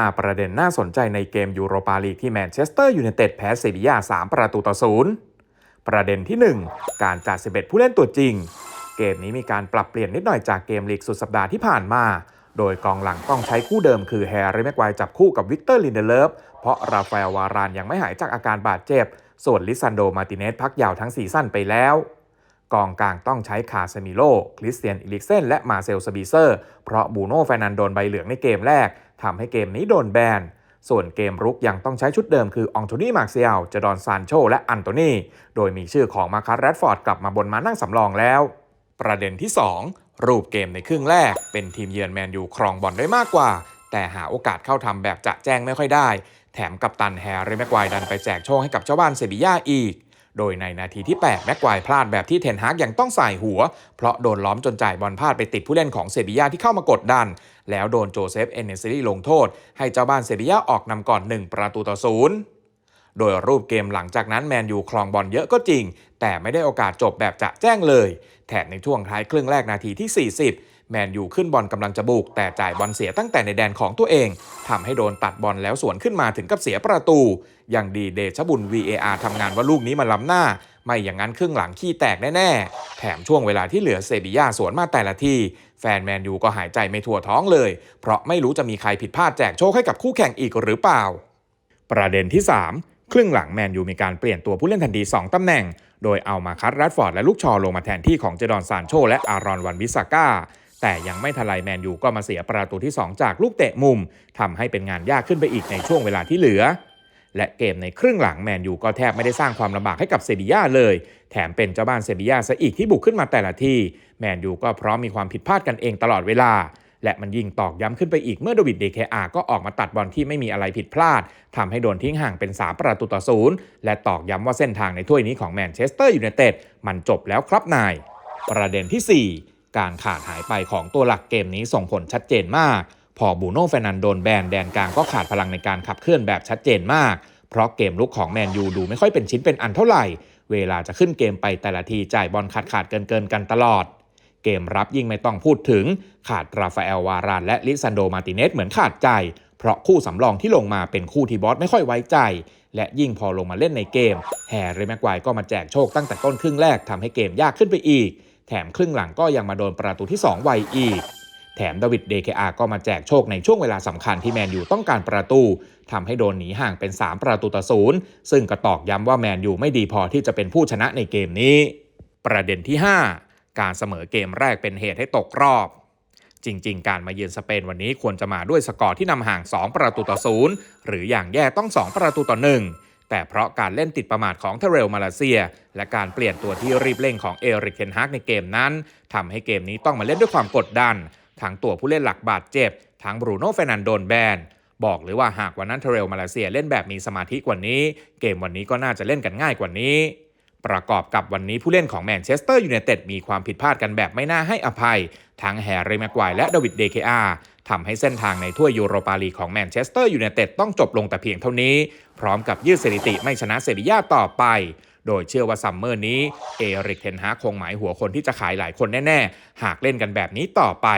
5 ประเด็นน่าสนใจในเกมยูโรปาลีกที่แมนเชสเตอร์ยูไนเต็ดแพ้เซบียา3 ประตูต่อศูนย์ประเด็นที่ 1 การจัด 11 ผู้เล่นตัวจริง เกมนี้มีการปรับเปลี่ยนนิดหน่อยจากเกมลีกสุดสัปดาห์ที่ผ่านมา โดยกองหลังต้องใช้คู่เดิมคือแฮร์รี่แม็กไวจับคู่กับวิกเตอร์ลินเดเลฟเพราะราฟาเอลวารานยังไม่หายจากอาการบาดเจ็บ ส่วนลิซันโดมาติเนสพักยาวทั้งซีซั่นไปแล้วกองกลางต้องใช้คาเซมิโล คริสเตียนอิลิกเซน และมาเซลสบีเซอร์ เพราะบูโน่แฟนันโดนใบเหลืองในเกมแรก ทำให้เกมนี้โดนแบน ส่วนเกมรุกยังต้องใช้ชุดเดิมคือองโทนี่มาร์เซียลจดอนซานโช และอันโตนีโดยมีชื่อของมาคัสแรดฟอร์ดกลับมาบนมานั่งสำรองแล้ว ประเด็นที่ 2 รูปเกมในครึ่งแรก เป็นทีมเยือนแมนยูครองบอลได้มากกว่า แต่หาโอกาสเข้าทำแบบจะแจ้งไม่ค่อยได้ แถมกับตันแฮร์รี่แม็กไกว์ดันไปแจกโชคให้กับเจ้าบ้านเซบีย่าอีก โดยในนาทีที่ 8 แม็กควายพลาดแบบที่เทนฮากยังต้องใส่หัว เพราะโดนล้อมจนจ่ายบอลพลาดไปติดผู้เล่นของเซบียาที่เข้ามากดดัน แล้วโดนโจเซฟเอนเนซิลีลงโทษ ให้เจ้าบ้านเซบียาออกนำก่อน 1 ประตูต่อศูนย์ โดยรูปเกมหลังจากนั้นแมนยูครองบอลเยอะก็จริง แต่ไม่ได้โอกาสจบแบบจะแจ้งเลย แถมในช่วงท้ายครึ่งแรกนาทีที่ 40 แมนยูขึ้นบอลกำลังจะบุก แต่จ่ายบอลเสียตั้งแต่ในแดนของตัวเองทำให้โดนตัดบอลแล้วสวนขึ้นมาถึงกับเสียประตู อย่างดีเดชบุญ VAR ทำงานว่าลูกนี้มันล้ำหน้าไม่อย่างนั้นครึ่งหลังขี้แตกแน่ ๆ แถมช่วงเวลาที่เหลือเซบีย่าสวนมาแต่ละที แฟนแมนยูก็หายใจไม่ทั่วท้องเลย เพราะไม่รู้จะมีใครผิดพลาดแจกโชคให้กับคู่แข่งอีกหรือเปล่า ประเด็นที่ 3 ครึ่งหลังแมนยูมีการเปลี่ยนตัวผู้เล่นทันที2ตำแหน่ง โดยเอามาคัตแรดฟอร์ดและลูกชอลงมาแทนที่ของเจดอนซานโช และอารอนวันวิสาก้าแต่ยังไม่ทันไรแมนยูก็มาเสียประตูที่ 2 จากลูกเตะมุมทำให้เป็นงานยากขึ้นไปอีกในช่วงเวลาที่เหลือ และเกมในครึ่งหลังแมนยูก็แทบไม่ได้สร้างความลำบากให้กับเซบีย่าเลย แถมเป็นเจ้าบ้านเซบีย่าซะอีกที่บุกขึ้นมาแต่ละทีแมนยูก็พร้อมมีความผิดพลาดกันเองตลอดเวลา และมันยิ่งตอกย้ำขึ้นไปอีกเมื่อโดวิดเดเคอาก็ออกมาตัดบอลที่ไม่มีอะไรผิดพลาดทำให้โดนทิ้งห่างเป็น 3 ประตูต่อศูนย์และตอกย้ำว่าเส้นทางในถ้วยนี้ของแมนเชสเตอร์ยูไนเต็ดมันจบแล้วครับนาย ประเด็นที่ 4 การขาดหายไปของตัวหลักเกมนี้ส่งผลชัดเจนมาก พอบูโน่เฟนันโดนแบนแดนกลางก็ขาดพลังในการขับเคลื่อนแบบชัดเจนมาก เพราะเกมลุกของแมนยูดูไม่ค่อยเป็นชิ้นเป็นอันเท่าไหร่ เวลาจะขึ้นเกมไปแต่ละทีจ่ายบอลขาดขาดเกินเกินกันตลอด เกมรับยิ่งไม่ต้องพูดถึง ขาดราฟาเอลวารานและลิซันโดมาติเนสเหมือนขาดใจ เพราะคู่สำรองที่ลงมาเป็นคู่ที่บอสไม่ค่อยไว้ใจ และยิ่งพอลงมาเล่นในเกม แฮร์รี่แม็กไกวก็มาแจกโชคตั้งแต่ต้นครึ่งแรกทำให้เกมยากขึ้นไปอีก แถมครึ่งหลังก็ยังมาโดนประตูที่ 2 ไวอีกแถมดาวิดเดเคอาก็มาแจกโชคในช่วงเวลาสำคัญที่แมนยูต้องการประตูทำให้โดนหนีห่างเป็น 3 ประตูต่อศูนย์ซึ่งก็ตอกย้ำว่าแมนยูไม่ดีพอที่จะเป็นผู้ชนะในเกมนี้ ประเด็นที่ 5 การเสมอเกมแรกเป็นเหตุให้ตกรอบ จริง ๆ การมาเยือนสเปนวันนี้ควรจะมาด้วยสกอร์ที่นำห่าง 2 ประตูต่อศูนย์หรืออย่างแย่ต้อง 2 ประตูต่อหนึ่งแต่เพราะการเล่นติดประมาทของเทเรลมาเลเซีย และการเปลี่ยนตัวที่รีบเร่งของเอริกเคนฮากในเกมนั้นทำให้เกมนี้ต้องมาเล่นด้วยความกดดัน ทั้งตัวผู้เล่นหลักบาดเจ็บ ทั้งบรูโน่เฟรนันโดนแบนบอกเลยว่าหากวันนั้นเทเรลมาเลเซียเล่นแบบมีสมาธิกว่านี้ เกมวันนี้ก็น่าจะเล่นกันง่ายกว่านี้ ประกอบกับวันนี้ผู้เล่นของแมนเชสเตอร์ยูไนเต็ดมีความผิดพลาดกันแบบไม่น่าให้อภัย ทั้งแฮร์รี่แม็กไกวและดวิดเดเคอาทำให้เส้นทางในถ้วยยูโรปาลีของแมนเชสเตอร์ยูไนเต็ดต้องจบลงแต่เพียงเท่านี้ พร้อมกับยืดสถิติไม่ชนะเซบีย่าต่อไป โดยเชื่อว่าซัมเมอร์นี้ เอริกเทนฮาคงหมายหัวคนที่จะขายหลายคนแน่ ๆ หากเล่นกันแบบนี้ต่อไป